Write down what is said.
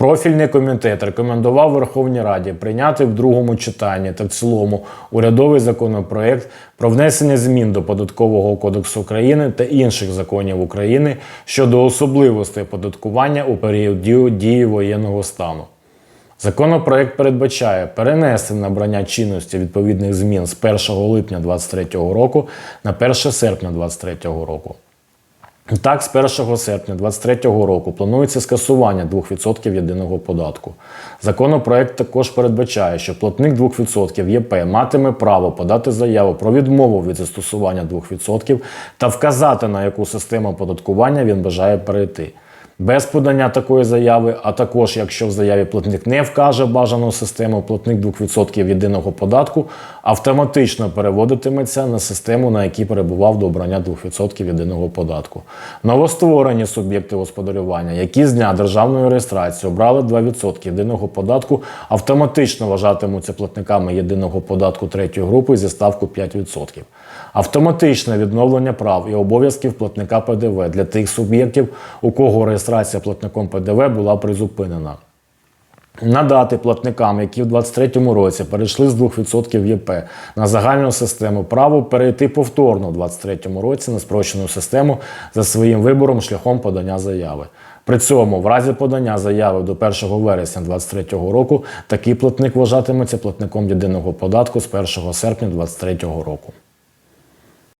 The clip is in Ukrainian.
Профільний комітет рекомендував Верховній Раді прийняти в другому читанні та в цілому урядовий законопроект про внесення змін до Податкового кодексу України та інших законів України щодо особливостей оподаткування у період дії воєнного стану. Законопроект передбачає перенести набрання чинності відповідних змін з 1 липня 2023 року на 1 серпня 2023 року. Так, з 1 серпня 2023 року планується скасування 2% єдиного податку. Законопроект також передбачає, що платник 2% ЄП матиме право подати заяву про відмову від застосування 2% та вказати, на яку систему оподаткування він бажає перейти. Без подання такої заяви, а також якщо в заяві платник не вкаже бажану систему, платник 2% єдиного податку автоматично переводитиметься на систему, на якій перебував до обрання 2% єдиного податку. Новостворені суб'єкти господарювання, які з дня державної реєстрації обрали 2% єдиного податку, автоматично вважатимуться платниками єдиного податку третьої групи зі ставкою 5%. Автоматичне відновлення прав і обов'язків платника ПДВ для тих суб'єктів, у кого реєстрація платником ПДВ була призупинена. Надати платникам, які в 2023 році перейшли з 2% ЄП на загальну систему, право перейти повторно в 2023 році на спрощену систему за своїм вибором шляхом подання заяви. При цьому, в разі подання заяви до 1 вересня 2023 року, такий платник вважатиметься платником єдиного податку з 1 серпня 2023 року.